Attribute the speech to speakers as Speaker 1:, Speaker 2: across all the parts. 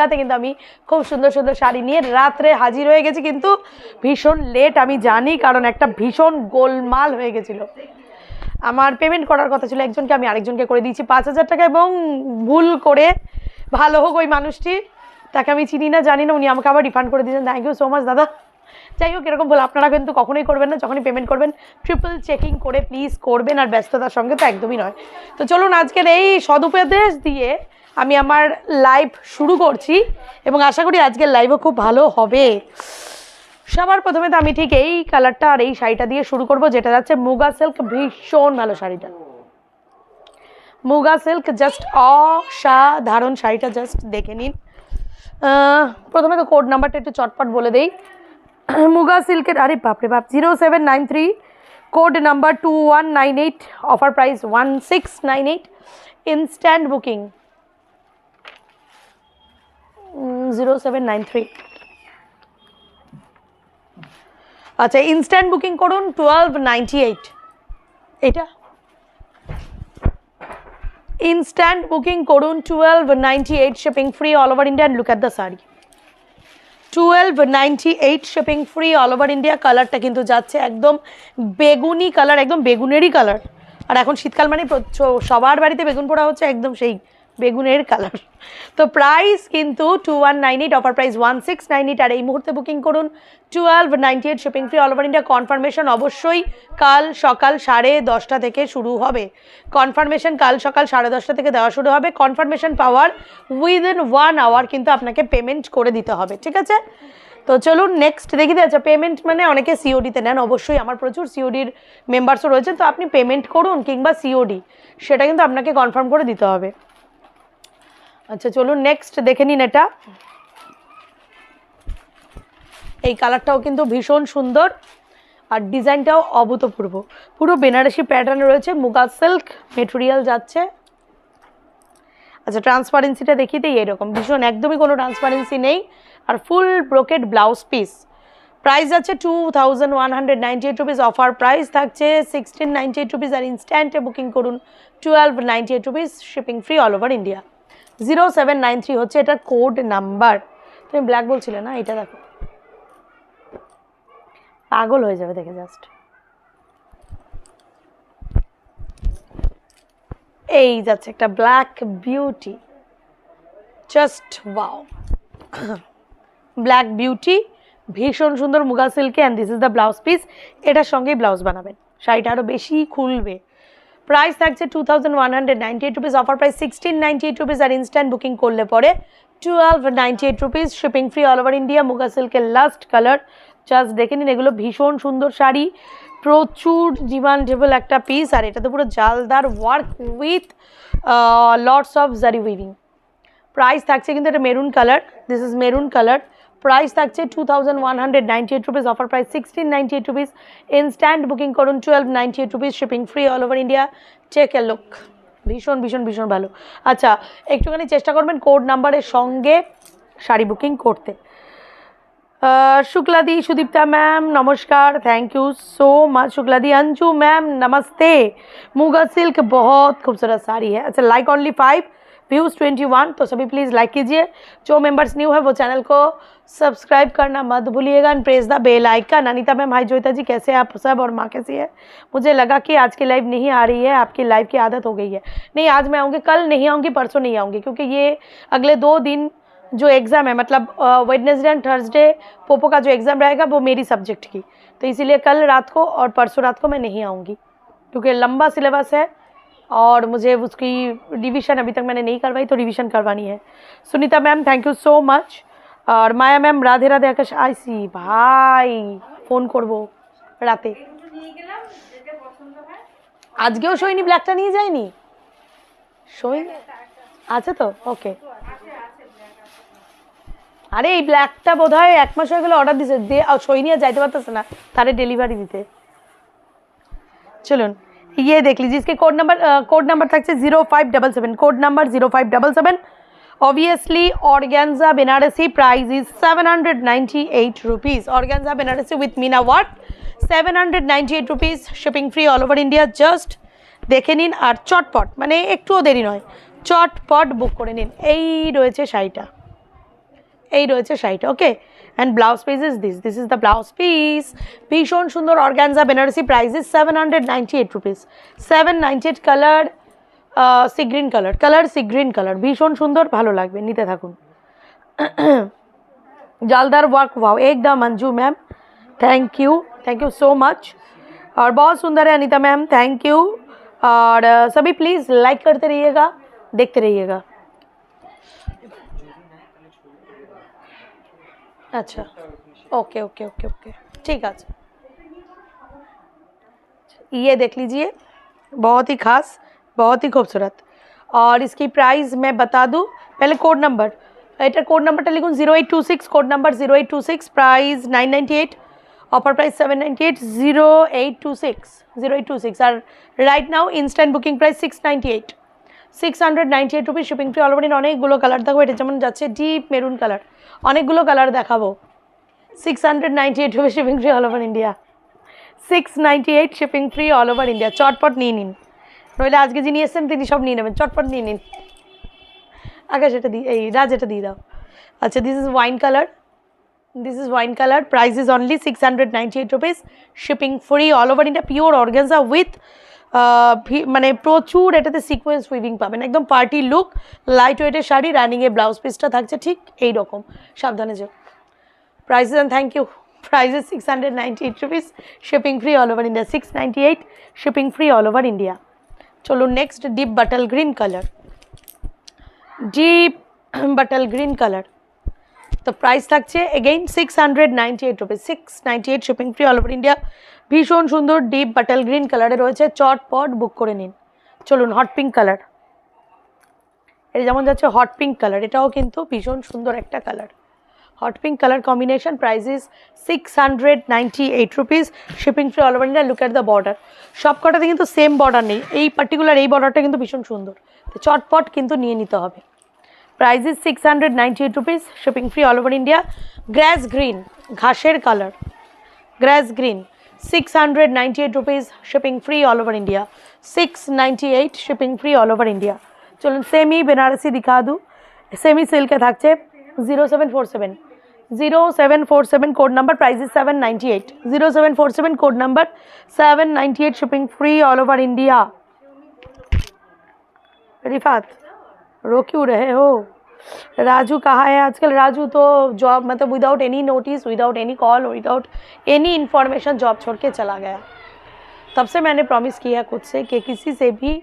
Speaker 1: রাতে কিন্তু আমি খুব সুন্দর সুন্দর শাড়ি নিয়ে রাত্রে হাজির হয়ে গেছি, কিন্তু ভীষণ লেট আমি জানি, কারণ একটা ভীষণ গোলমাল হয়ে গেছিল। আমার পেমেন্ট করার কথা ছিল একজনকে, আমি আরেকজনকে করে দিয়েছি পাঁচ হাজার টাকা এবং ভুল করে ভালো হোক ওই মানুষটি, তাকে আমি চিনি না, জানি না, উনি আমাকে আবার রিফান্ড করে দিয়েছেন। থ্যাংক ইউ সো মাচ দাদা। যাই হোক, এরকম বলে আপনারা কিন্তু কখনোই করবেন না, যখনই পেমেন্ট করবেন ট্রিপল চেকিং করে প্লিজ করবেন, আর ব্যস্ততার সঙ্গে তো একদমই নয়। তো চলুন আজকের এই সদুপদেশ দিয়ে আমি আমার লাইভ শুরু করছি এবং আশা করি আজকের লাইভও খুব ভালো হবে। সবার প্রথমে তো আমি ঠিক এই কালারটা আর এই শাড়িটা দিয়ে শুরু করব, যেটা যাচ্ছে মুগা সিল্ক ভীষণ ভালো শাড়িটা। মুগা সিল্ক জাস্ট অসাধারণ শাড়িটা জাস্ট দেখে নিন। প্রথমে তো কোড নাম্বারটা একটু চটপট বলে দেই। মুগা সিল্কের আরে বাপরে বাপ zero seven nine three code number two one nine eight offer price one six nine eight instant booking zero seven nine three আচ্ছা ইনস্ট্যান্ট বুকিং করুন টুয়েলভ নাইনটি এইট এটা? ইনস্ট্যান্ট বুকিং করুন twelve ninety eight shipping free all over India look at the sari twelve ninety eight shipping free all over India কালারটা কিন্তু যাচ্ছে একদম বেগুনি colour একদম বেগুনেরই কালার আর এখন শীতকাল মানে সবার বাড়িতে বেগুন পোড়া হচ্ছে একদম সেই বেগুনের কালার। তো প্রাইস কিন্তু two one nine eight offer price one six nine eight আর এই মুহূর্তে বুকিং করুন twelve ninety eight shipping free all over India confirmation অবশ্যই কাল সকাল সাড়ে দশটা থেকে শুরু হবে। কনফার্মেশন কাল সকাল সাড়ে দশটা থেকে দেওয়া শুরু হবে। কনফার্মেশন পাওয়ার উইদিন ওয়ান আওয়ার কিন্তু আপনাকে পেমেন্ট করে দিতে হবে, ঠিক আছে? তো চলুন নেক্সট দেখি আচ্ছা পেমেন্ট মানে অনেকে সিওডিতে নেন, অবশ্যই আমার প্রচুর সিওডির মেম্বার্সও রয়েছে তো আপনি পেমেন্ট করুন কিংবা সিওডি সেটা কিন্তু আপনাকে কনফার্ম করে দিতে হবে। আচ্ছা চলুন নেক্সট দেখে নিন এটা। এই কালারটাও কিন্তু ভীষণ সুন্দর আর ডিজাইনটাও অভূতপূর্ব। পুরো বেনারসি প্যাটার্ন রয়েছে, মুগা সিল্ক মেটেরিয়াল যাচ্ছে। আচ্ছা ট্রান্সপারেন্সিটা দেখিতেই এরকম। ভীষণ, একদমই কোনো ট্রান্সপারেন্সি নেই। আর full brocade blouse piece price যাচ্ছে two thousand one hundred ninety eight rupees offer price থাকছে সিক্সটিন নাইনটি এইট রুপিস আর ইনস্ট্যান্টে বুকিং করুন twelve ninety eight rupees shipping free all over India zero seven nine three হচ্ছে এটার code number. তুমি black বলছিলে না? এটা দেখো। পাগল হয়ে যাবে দেখে জাস্ট এই যাচ্ছে একটা black beauty just wow black beauty ভীষণ সুন্দর muga সিল্কে and this is the blouse piece এটার সঙ্গেই ব্লাউজ বানাবেন। শাড়িটা আরও বেশি খুলবে। প্রাইস থাকছে two thousand one hundred ninety eight rupees offer price sixteen ninety আর ইনস্ট্যান্ট বুকিং করলে পরে twelve ninety eight rupees shipping free all over India muga সিল্কের লাস্ট কালার জাস্ট দেখে নিন, এগুলো ভীষণ সুন্দর শাড়ি, প্রচুর ডিমান্ডেবল একটা পিস আর এটা তো পুরো জালদার work with lots of zari weaving price থাকছে কিন্তু এটা maroon colour this is maroon colour price থাকছে two thousand one hundred ninety eight rupees offer price sixteen ninety eight rupees instant booking করুন twelve ninety eight rupees shipping free all over India check a look ভীষণ ভীষণ ভীষণ ভালো। আচ্ছা একটুখানি চেষ্টা করবেন কোড নাম্বারের সঙ্গে শাড়ি বুকিং করতে। শুক্লাদি, সুদীপ্তা ম্যাম নমস্কার থ্যাংক ইউ সো মাচ শুক্লাদি, অঞ্জু ম্যাম नमस्ते मुगा সিল্ক বহুত খুবসুরত শাড়ি है अच्छा like only five views twenty one तो सभी প্লিজ লাইক कीजिए जो মেম্বার্স নিউ है वो চ্যানেল কো सब्सक्राइब करना मत भूलिएगा and press the bell icon Anita ma'am hi Joita ji, कैसे आप सब और माँ कैसी है? मुझे लगा कि आज की लाइव नहीं आ रही है, आपकी लाइव की आदत हो गई है। नहीं, आज मैं आऊँगी, कल नहीं आऊँगी, परसों नहीं आऊँगी, क्योंकि ये अगले दो दिन जो एग्ज़ाम है मतलब वेडनेसडे एंड थर्सडे पोपो का जो एग्ज़ाम रहेगा, वो मेरी सब्जेक्ट की। तो इसीलिए कल रात को और परसों रात को मैं नहीं आऊँगी, क्योंकि लंबा सिलेबस है और मुझे उसकी रिवीजन अभी तक मैंने नहीं करवाई तो रिवीजन करवानी है। Sunita ma'am thank you so much और माया मैम राधे राधे आकाश আইসি ভাই ফোন করব রাতে আজকেও সইনি ব্ল্যাকটা নিয়ে যায়নি সই আছে তো ওকে আরে এই ব্ল্যাকটা বোধ হয় এক মাস হয়ে গেলে অর্ডার দিছে দিয়ে আর সই নিয়ে যাইতে পারতেছে না তারে ডেলিভারি দিতে চলুন ये देख लीजिए इसके कोड नंबर कोड नंबर থাকছে zero five double seven code number zero five double seven obviously, organza benarasi price is 798 rupees. Organza benarasi with mina what 798 rupees shipping free all over india. Just দেখে নিন আর চটপট মানে একটুও দেরি নয়, চটপট বুক করে নিন। এই রয়েছে শাড়িটা। এই রয়েছে শাড়িটা okay and blouse piece is this this is the blouse piece ভীষণ সুন্দর organza Banarasi price is seven hundred ninety eight rupees seven ninety eight colour sea green colour colour sea green colour ভীষণ সুন্দর ভালো লাগবে নিতে থাকুন जालदार work wow एकदम Anju ma'am thank you thank you so much और बहुत सुंदर है अनीता मैम थैंक यू और अ, सभी प्लीज़ लाइक करते रहिएगा देखते रहिएगा अच्छा ओके ओके ओके ओके ठीक है ये देख लीजिए बहुत ही खास बहुत ही खूबसूरत और इसकी प्राइस मैं बता दूं पहले कोड नंबर এটার কোড নাম্বারটা লিখুন zero eight two six code number zero eight two six price nine ninety eight offer price seven ninety eight zero eight two six zero eight two six আর right now instant booking price six ninety eight six hundred ninety eight rupees shipping free already অনেকগুলো colour থাকবে এটা যেমন যাচ্ছে deep maroon colour অনেকগুলো colour দেখাবো six hundred ninety eight rupees shipping free all over India six ninety eight shipping free all over India চটপট নিয়ে নিন নইলে আজকে যিনি এসেছেন, তিনি সব নিয়ে নেবেন। চটপট নিয়ে নিন। আকাশ, এটা দিই এই রাজ, এটা দিয়ে দাও। আচ্ছা this is wine colour this is wine colour price is only six hundred ninety eight rupees shipping free all over India pure organza with মানে প্রচুর এটাতে সিকোয়েন্স উইভিং পাবেন। একদম পার্টি লুক লাইট ওয়েটের শাড়ি রানিংয়ে ব্লাউজ পিসটা থাকছে ঠিক এই রকম সাবধানে যাও। Prices six hundred you price is 698 rupees shipping free all over india 698 shipping free all over india চলো next deep bottle green colour deep bottle green colour তো প্রাইস থাকছে again six hundred ninety eight rupees six ninety eight shipping free all over India ভীষণ সুন্দর deep bottle green কালারে রয়েছে, চটপট বুক করে নিন। চলুন হট পিঙ্ক কালার এটা যেমন যাচ্ছে হট পিঙ্ক কালার এটাও কিন্তু ভীষণ সুন্দর একটা colour hot pink colour combination price is six hundred ninety eight rupees shipping free all over India look at the border সব কটাতে কিন্তু সেম বর্ডার নেই। এই পার্টিকুলার এই বর্ডারটা কিন্তু ভীষণ সুন্দর। তো চটপট কিন্তু নিয়ে নিতে হবে। Price is six hundred ninety eight rupees shipping free all over India grass green ঘাসের colour grass green six hundred ninety eight rupees shipping free all over India six ninety eight shipping free all over India চলুন semi Banarasi দিখা দু। Semi সিল্কে থাকছে zero seven four seven zero seven four seven code number price is seven ninety eight zero seven four seven code number seven ninety eight shipping free all over India Rifat रो क्यों रहे हो? राजू कहाँ है आजकल? राजू तो job मतलब without any notice without any call without any information job छोड़ के चला गया। तब से मैंने प्रॉमिस किया खुद से कि किसी से भी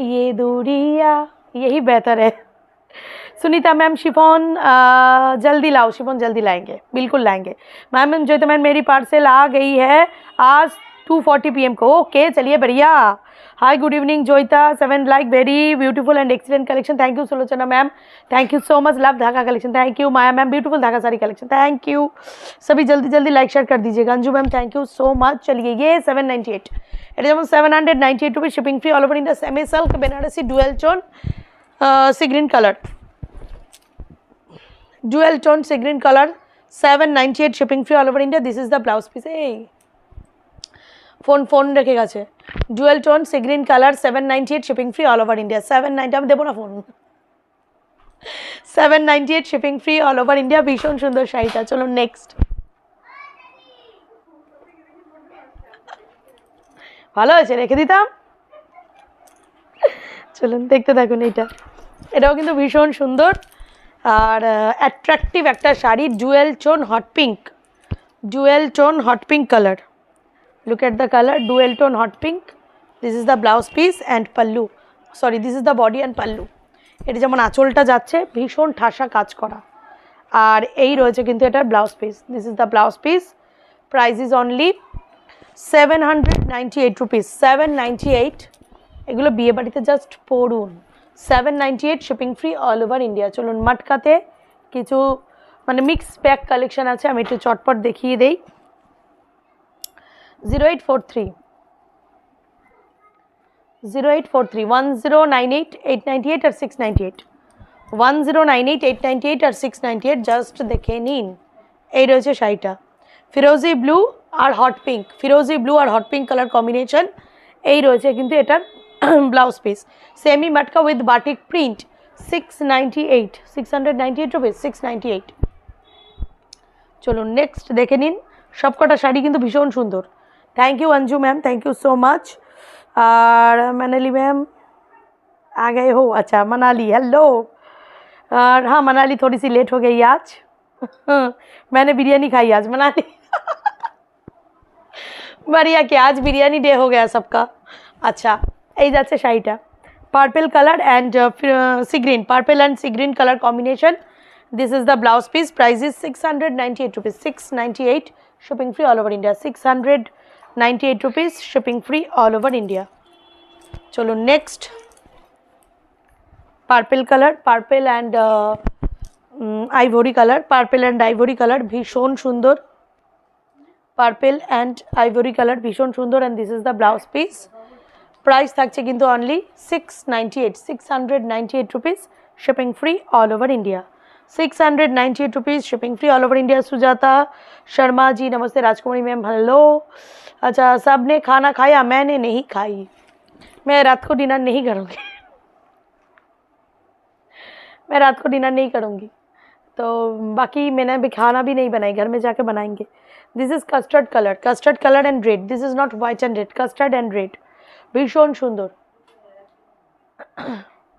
Speaker 1: ये दूरिया, यही बेहतर है। सुनीता मैम, शिफोन जल्दी लाओ, शिफोन जल्दी लाएँगे, बिल्कुल लाएँगे। मैम जोता मैम, मेरी पार्सल आ गई है आज 2:40 पीएम को। ओके, चलिए बढ़िया। Hi good evening Joita seven like very beautiful and excellent collection thank you Sulochana ma'am. Thank you so much love धागा collection thank you Maya ma'am beautiful धागा सारी कलेक्शन थैंक यू सभी जल्दी जल्दी like share कर दीजिएगा। Anju ma'am thank you so much चलिए, ये seven ninety eight eight is seven hundred ninety eight rupees shipping free all over India semi silk Banarasi dual tone sea green colour sea green colour seven ninety eight shipping free all over India this is the blouse piece এই phone phone রেখে গেছে। Dual tone sea green colour seven ninety eight shipping free all over India seven ninety আমি দেবো না phone seven ninety eight shipping free all over India ভীষণ সুন্দর শাড়িটা। চলুন নেক্সট ভালো হয়েছে, রেখে দিতাম। চলুন দেখতে থাকুন এটা এটাও কিন্তু ভীষণ সুন্দর। আর অ্যাট্রাকটিভ একটা sari dual tone hot pink jewel tone hot pink colour look at the colour dual tone hot pink this is the blouse piece and pallu sorry this is the body and pallu এটা যেমন আঁচলটা যাচ্ছে, ভীষণ ঠাসা কাজ করা। আর এই রয়েছে কিন্তু এটার blouse piece this is the blouse piece price is only seven hundred ninety eight rupees seven ninety eight এগুলো বিয়ে বাড়িতে জাস্ট পড়ুন seven ninety eight shipping free all over India চলুন মাটকাতে কিছু মানে মিক্স প্যাক কালেকশন আছে আমি একটু চটপট দেখিয়ে দেই zero eight four three zero eight four three one zero nine eight eight ninety eight আর six ninety eight one zero nine eight eight ninety eight আর সিক্স নাইনটি এইট জাস্ট দেখে নিন এই রয়েছে শাড়িটা ফিরোজি ব্লু আর হট পিঙ্ক ফিরোজি blue আর hot pink colour combination এই রয়েছে কিন্তু এটার blouse piece semi matka with batik print six ninety eight six hundred ninety eight rupees six ninety eight চলুন নেক্সট দেখে নিন সবকটা শাড়ি কিন্তু ভীষণ সুন্দর thank you Anju ma'am thank you so much और मनाली मैम आ गए हो अच्छा मनाली हेलो और हाँ मनाली थोड़ी सी लेट हो गई आज मैंने बिरयानी खाई आज मनाली बढ़िया कि आज बिरयानी डे हो गया सबका अच्छा এই যাচ্ছে শাড়িটা। Purple colour and sea green purple and sea green colour combination this is the blouse piece price is six hundred ninety eight rupees six eight shipping free all over India six hundred eight rupees shipping free all over India চলো next purple colour purple and ivory colour purple and ivory colour ভীষণ সুন্দর। Purple and ivory colour ভীষণ সুন্দর and this is the blouse piece price থাকছে কিন্তু only six ninety eight six hundred ninety eight rupees shipping free all over India six hundred ninety eight rupees shipping free all over India Sujata Sharma ji नमस्ते Rajkumari ma'am hello अच्छा सब ने खाना खाया मैंने नहीं खाई मैं रात को डिनर नहीं करूँगी मैं रात को डिनर नहीं करूँगी तो बाकी मैंने अभी खाना भी नहीं बनाई घर में जाके बनाएंगे this is custard colour custard colour and red this is not white and red custard and red ভীষণ সুন্দর।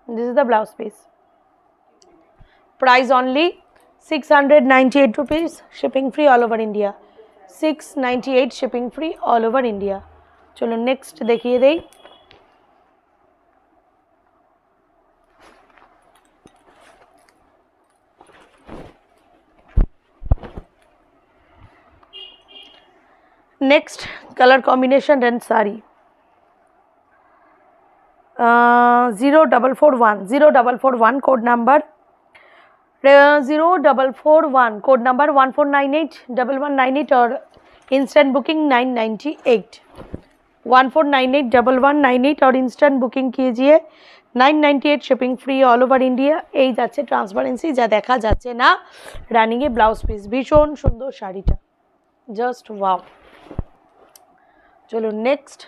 Speaker 1: This is the blouse piece price only six hundred ninety eight rupees shipping free all over India six ninety eight shipping free all over India চলো next দেখিয়ে দেই next color combination and sari zero double four one zero double four one code number zero double four one code number one four nine eight double one nine eight और instant booking nine ninety eight one four nine eight double one nine eight और instant booking कीजिए nine ninety eight shipping free all over India এই যাচ্ছে transparency যা দেখা যাচ্ছে না রানিংয়ে ব্লাউজ পিস ভীষণ সুন্দর শাড়িটা জাস্ট ওয়াও চলো নেক্সট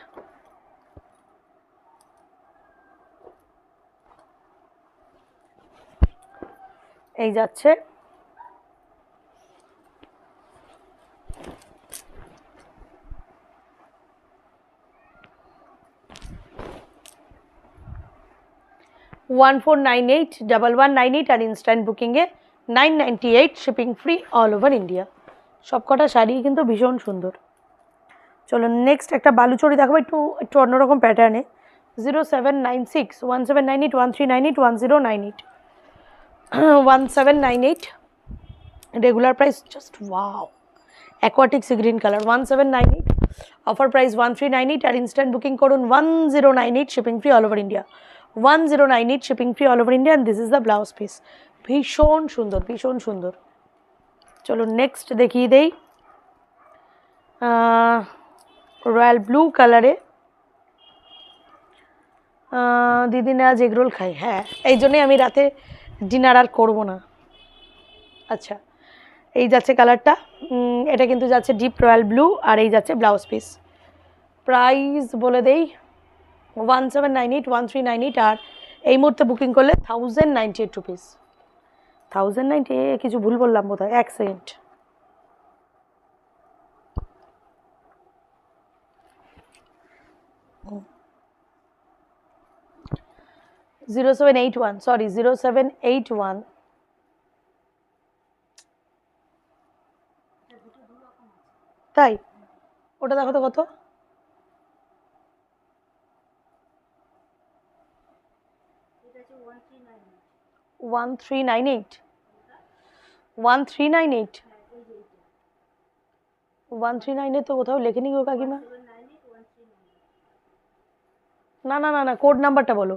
Speaker 1: এই যাচ্ছে। One four nine eight double one nine eight আর instant বুকিংয়ে nine ninety eight shipping free all over India সবকটা শাড়ি কিন্তু ভীষণ সুন্দর। চলো নেক্সট একটা বালুচরি দেখাবো, একটু একটু অন্যরকম প্যাটার্নে zero seven nine six one seven nine eight one three nine eight one zero nine eight one seven nine eight regular price just wow aquatic sea green colour one seven nine eight offer price one three nine eight আর instant booking করুন one zero nine eight shipping free all over India one zero nine eight shipping free all over India and this is the blouse piece ভীষণ সুন্দর ভীষণ সুন্দর চলো next দেখিয়ে দেই royal blue কালারে দিদি না আজ এগরোল খাই হ্যাঁ এই জন্যই আমি রাতে ডিনার আর করব না। আচ্ছা এই যাচ্ছে কালারটা এটা কিন্তু যাচ্ছে ডিপ রয়্যাল ব্লু আর এই যাচ্ছে ব্লাউজ পিস প্রাইস বলে দেই one seven nine eight one three nine eight আর এই মুহূর্তে বুকিং করলে thousand ninety eight rupees thousand ninety কিছু ভুল বললাম বোধ হয় এক second zero seven eight one sorry zero seven eight one তাই, ওটা দেখো তো কত? One three nine eight one three nine eight one three নাইনে তো কোথাও লেখেনি গো কাকিমা। না না না না কোড নাম্বারটা বলো।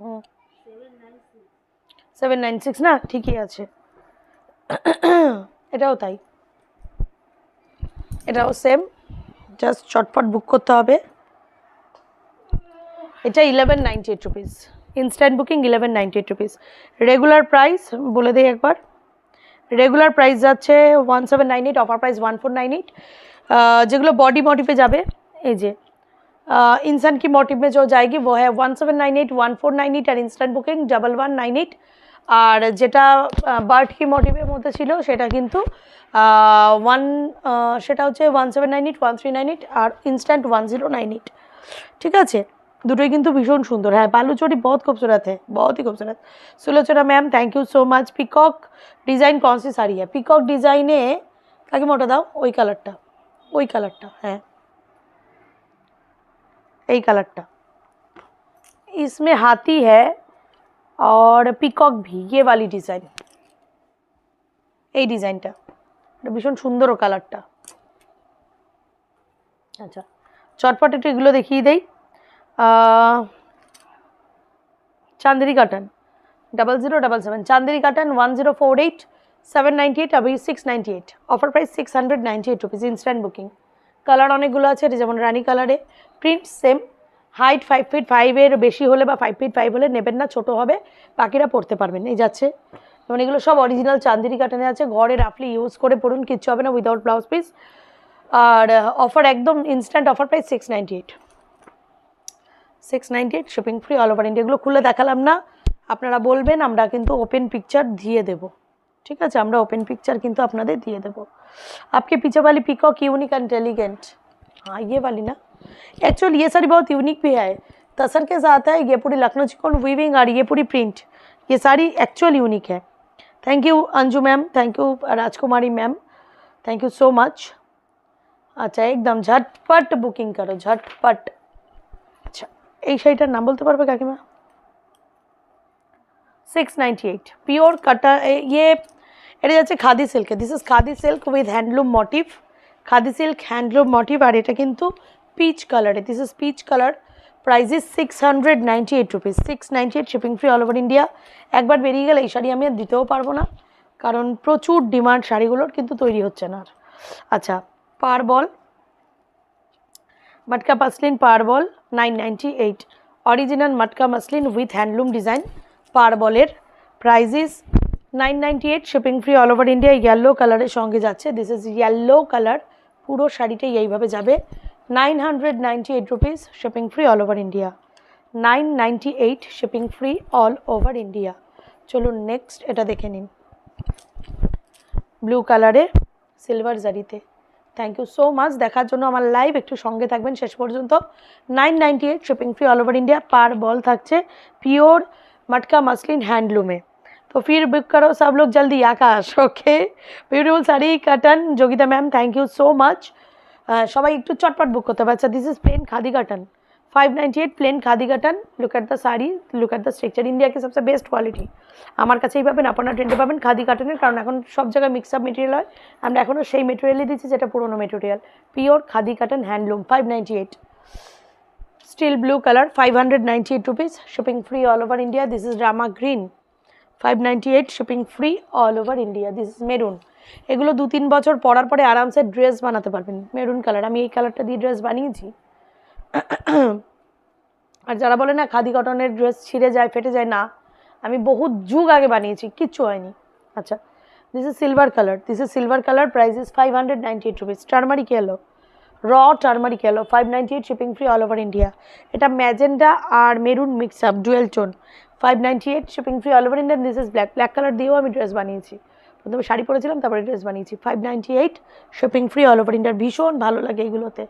Speaker 1: হুম। Seven nine six. না, ঠিকই আছে। এটাও তাই। এটাও সেম জাস্ট চটপট বুক করতে হবে। এটা eleven ninety eight rupees instant booking eleven ninety eight rupees regular price বলে দিই একবার। রেগুলার প্রাইস যাচ্ছে one seven nine eight offer price one four nine eight যেগুলো বডি মডিফে যাবে, এই যে इंसान की मोटिव में जो जाएगी वो है one seven nine eight one four nine eight আর instant booking double one nine eight আর যেটা বার্ড কি মোটিভের মধ্যে ছিল সেটা কিন্তু ওয়ান সেটা হচ্ছে one seven nine eight one three nine eight আর instant one zero nine eight ঠিক আছে দুটোই কিন্তু ভীষণ সুন্দর হ্যাঁ বালুচরি बहुत खूबसूरत है बहुत ही खूबसूरत Sulochana ma'am thank you so much peacock design कौन सी साड़ी है पिकॉक ডিজাইনে কাকে মোটা দাও ওই কালারটা ওই কালারটা হ্যাঁ এই কালারটা इसमें हाथी है और পিকক भी ये वाली ডিজাইন এই ডিজাইনটা এটা ভীষণ সুন্দর কালারটা আচ্ছা চটপট একটু এগুলো দেখিয়ে দেই Chanderi cotton double zero double seven Chanderi cotton one zero four eight seven ninety eight अभी six ninety eight offer price six hundred ninety eight rupees instant booking colour অনেকগুলো আছে, এটা যেমন রানি কালারে। Print same height five feet ফাইভের বেশি হলে বা ফাইভ ফিট ফাইভ হলে নেবেন না, ছোট হবে, বাকিরা পড়তে পারবেন, এই যাচ্ছে। যেমন এগুলো সব অরিজিনাল চান্দেরি কাটানে আছে, ঘরে রাফলি ইউজ করে পড়ুন, কিচ্ছু হবে না উইদাউট ব্লাউজ পিস আর অফার একদম instant offer price six ninety eight six ninety eight shipping free all over India এগুলো খুলে দেখালাম না, আপনারা বলবেন, আমরা কিন্তু ওপেন পিকচার দিয়ে দেব। ঠিক আছে আমরা ওপেন পিকচার কিন্তু আপনাদের দিয়ে দেব आपके पीछे वाली पीकॉक यूनिक इंटेलिजेंट हाँ ये वाली ना एक्चुअली ये साड़ी बहुत यूनिक भी है तसर के साथ है ये पूरी लखनऊ चिकन वीविंग और ये पूरी प्रिंट ये साड़ी एक्चुअल यूनिक है thank you Anju ma'am thank you Rajkumari ma'am thank you so much আচ্ছা একদম ঝটপট বুকিং করো ঝটপট আচ্ছা এই শাড়িটার নাম বলতে পারবে কাকিমা সিক্স নাইনটি এইট পিওর কাটা ইয়ে এটা যাচ্ছে khadi সিল্কে this is khadi silk with handloom motif khadi silk handloom motif আর এটা কিন্তু পিচ কালারে this is peach colour price is six hundred ninety eight rupees six ninety eight shipping free all over India একবার বেরিয়ে গেলে এই শাড়ি আমি আর দিতেও পারব না, কারণ প্রচুর ডিমান্ড শাড়িগুলোর কিন্তু তৈরি হচ্ছে না। আর আচ্ছা পার বল, মাটকা মাসলিন পার বল nine ninety eight original matka muslin with handloom design পার বলের price is nine ninety eight shipping free all over India yellow কালারের সঙ্গে যাচ্ছে। দিস ইজ ইয়েলো কালার পুরো শাড়িটাই এইভাবে যাবে। Nine hundred ninety eight rupees shipping free all over India nine ninety eight shipping free all over India চলুন next এটা দেখে নিন। ব্লু কালারে সিলভার জারিতে। থ্যাংক ইউ সো মাচ দেখার জন্য আমার লাইভ একটু সঙ্গে থাকবেন শেষ পর্যন্ত। Nine ninety eight shipping free all over India পার বল থাকছে পিওর মাটকা মাসলিন হ্যান্ডলুমে तो फिर बुक करो सब लोग जल्दी Akash okay beautiful sari cotton Yogita ma'am thank you so much সবাই একটু চটপট বুক করতে হবে আচ্ছা this is plain khadi cotton five ninety eight plain khadi cotton look at the sari look at the structure India কি সবচেয়ে best quality আমার কাছেই পাবেন আপনারা ট্রেন্ডে পাবেন খাদি কাটনের কারণ এখন সব জায়গায় মিক্স আপ মেটেরিয়াল হয় আমরা এখনও সেই মেটেরিয়ালই দিচ্ছি যেটা পুরোনো material pure khadi cotton handloom five ninety eight still blue color 598 rupees shipping free all over india this is rama green 598 shipping free all over india. This is maroon. এগুলো দু তিন বছর পরার পরে আরামসে ড্রেস বানাতে পারবেন। মেরুন কালার আমি এই কালারটা দিয়ে ড্রেস বানিয়েছি। আর যারা বলে না খাদি কটনের ড্রেস ছিঁড়ে যায়, ফেটে যায়, না। আমি বহুত যুগ আগে বানিয়েছি, কিচ্ছু হয়নি। আচ্ছা this is silver colour this is silver colour price is five hundred ninety eight rupees turmeric yellow র turmeric yellow five ninety eight shipping free all over India এটা magenta R maroon mix up dual tone five ninety eight shipping free all over India this is black black colour দিয়েও আমি dress বানিয়েছি। প্রথমে শাড়ি পরেছিলাম, তারপরে dress বানিয়েছি। Five ninety eight shipping free all over ইন্ডিয়ার ভীষণ ভালো লাগে এগুলোতে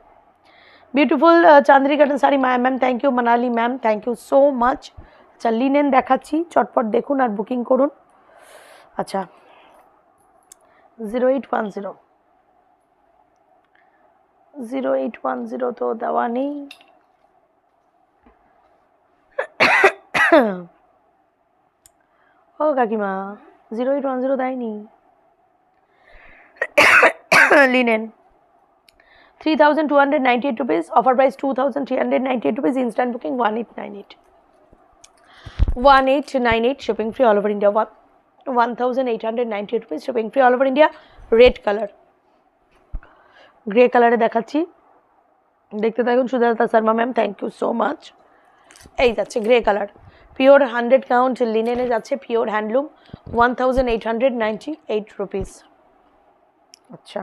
Speaker 1: beautiful Chanderi cotton sari ma'am ma'am thank you Manali ma'am thank you so much আচ্ছা লিনেন দেখাচ্ছি, চটপট দেখুন আর বুকিং করুন। আচ্ছা zero eight one zero zero eight one zero তো দেওয়া নেই। কাকিমা। জিরো এইট ওয়ান জিরো দেয়নি। Linen three thousand two hundred ninety eight rupees offer price two thousand three hundred ninety eight rupees instant booking one eight nine eight one eight nine eight shipping free all over India one one thousand eight hundred ninety eight rupees shipping free all over India red colour grey কালারে দেখাচ্ছি। দেখতে থাকুন Sujata Sharma ma'am thank you so much এই যাচ্ছে grey colour pure hundred count লিনেনে যাচ্ছে pure handloom one thousand eight hundred ninety eight rupees আচ্ছা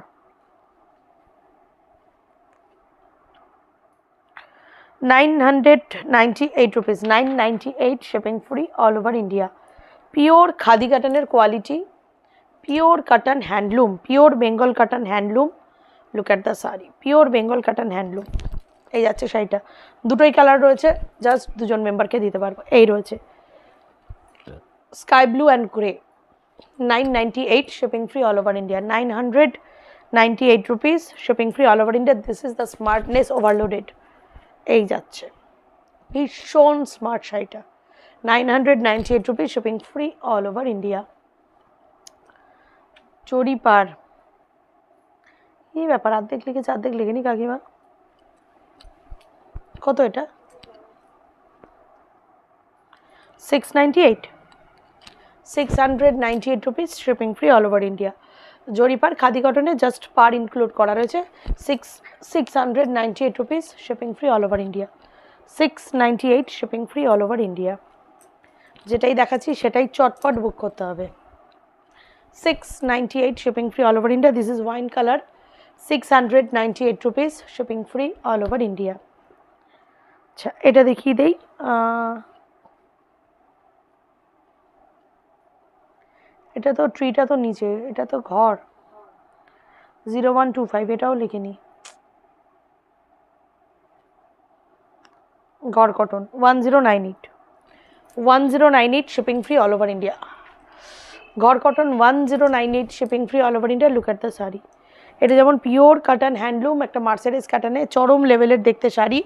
Speaker 1: nine hundred ninety eight rupees nine ninety eight shipping free all over India pure khadi কাটানের quality pure cotton handloom pure Bengal cotton handloom look at the sari pure Bengal cotton handloom এই যাচ্ছে শাড়িটা। দুটোই colour রয়েছে just দুজন মেম্বারকে দিতে পারব। এই রয়েছে। Sky blue and grey nine ninety eight shipping free all over India nine hundred ninety eight rupees shipping free all over India this is the smartness overloaded এই যাচ্ছে। ভীষণ স্মার্ট শাড়িটা nine hundred ninety eight rupees shipping free all over India চড়িপার এই ব্যাপার অর্ধেক লিখেছে অর্ধেক লিখেনি কাকিমা? কত এটা? Six ninety eight six hundred eight rupees shipping free all over India জরিপার khadi কটনে জাস্ট পার ইনক্লুড করা রয়েছে six six hundred ninety eight rupees shipping free all over India six ninety eight shipping free all over India যেটাই দেখাচ্ছি সেটাই চটপট book করতে হবে। Six ninety eight shipping free all over India this is wine colour six hundred ninety eight rupees shipping free all over India আচ্ছা এটা দেখিয়ে দেই। এটা তো ট্রিটা তো নিচে, এটা তো ঘর। জিরো ওয়ান টু ফাইভ, এটাও লিখে নি। ঘর cotton, one zero nine eight. One zero nine eight shipping free all over India ঘর cotton, one zero nine eight shipping free all over India look at the sari. এটা যেমন pure cotton handloom একটা Mercedes কাটানে চরম লেভেলের দেখতে sari.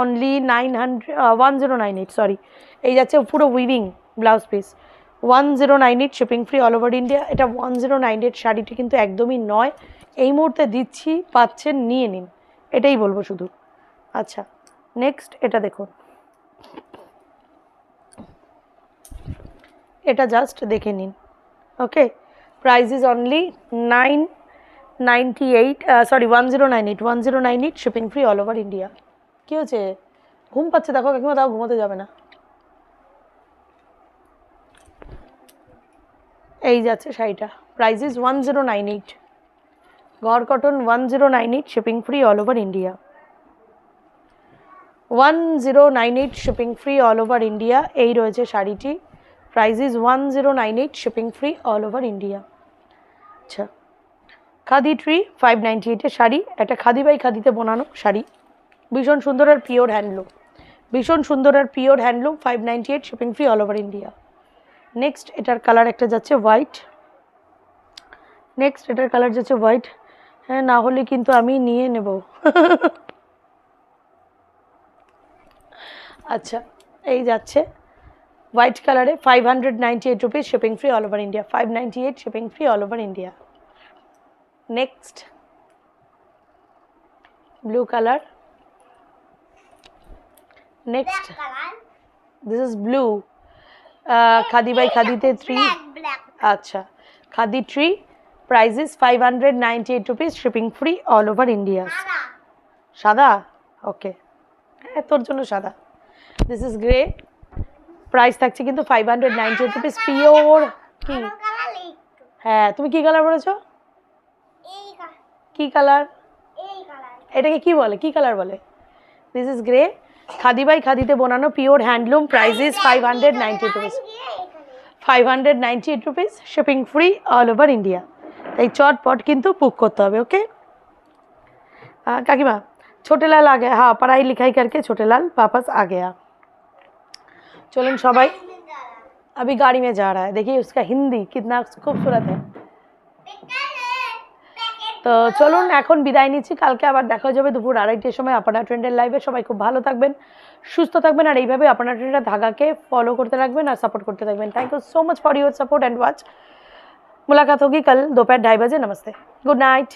Speaker 1: Only nine hundred one zero nine eight sorry এই যাচ্ছে পুরো weaving blouse piece one zero nine eight shipping free all over India এটা ওয়ান জিরো নাইন এইট শাড়িটি কিন্তু একদমই নয়। এই মুহূর্তে দিচ্ছি, পাচ্ছেন, নিয়ে নিন। এটাই বলব শুধু। আচ্ছা নেক্সট এটা দেখুন। এটা জাস্ট দেখে নিন। Okay price is only nine ninety eight sorry one zero nine eight one zero nine eight shipping free all over India কী হচ্ছে? ঘুম পাচ্ছে, দেখো কাকিমা, তাও ঘুমোতে যাবে না। এই যাচ্ছে শাড়িটা। Price is one zero nine eight ঘর cotton one zero nine eight shipping free all over India one zero nine eight shipping free all over India এই রয়েছে শাড়িটি। Price is one zero nine eight shipping free all over India আচ্ছা। Khadi tree five ninety এইটের শাড়ি। একটা khadi by খাদিতে বোনানো শাড়ি। ভীষণ সুন্দর আর পিওর হ্যান্ডলুম ভীষণ সুন্দর আর pure handloom five ninety eight shipping free all over India next এটার কালার একটা যাচ্ছে হোয়াইট নেক্সট এটার কালার যাচ্ছে হোয়াইট হ্যাঁ না হলে কিন্তু আমি নিয়ে নেব। আচ্ছা এই যাচ্ছে হোয়াইট কালারে five hundred ninety eight rupees shipping free all over India five ninety eight shipping free all over India
Speaker 2: next
Speaker 1: blue colour blue khadi by খাদিতে three
Speaker 2: Black, black.
Speaker 1: আচ্ছা khadi tree price is five hundred ninety eight rupees shipping free all over
Speaker 2: India
Speaker 1: সাদা okay হ্যাঁ তোর জন্য সাদা this is grey price থাকছে কিন্তু five hundred ninety eight rupees pure কি? হ্যাঁ তুমি কি কালার বলেছ?
Speaker 2: কি
Speaker 1: কালার
Speaker 2: কালার
Speaker 1: এটাকে কি বলে? কি কালার বলে? This is grey khadi by khadi बनानो pure handloom price is five hundred ninety rupees five hundred ninety eight rupees shipping free all over India तई चटपट कुक करते हैं ओके कमा छोटेलाल आ गया। हाँ पढ़ाई लिखाई करके छोटे लाल वापस आ गया। चलो सबाई। अभी गाड़ी में जा रहा है। देखिए उसका हिंदी कितना खूबसूरत है। তো চলুন, এখন বিদায় নিচ্ছি। কালকে আবার দেখা যাবে দুপুর আড়াইটের সময় আপনার ট্রেন্ডের লাইভে সবাই খুব ভালো থাকবেন, সুস্থ থাকবেন, আর এইভাবে আপনার ট্রেন্ডের ধাগাকে ফলো করতে রাখবেন আর সাপোর্ট করতে থাকবেন। Thank you so much for your support and watch মুলাকাত হোগি, কাল দুপুর ঢাই বাজে, নমস্তে। Good night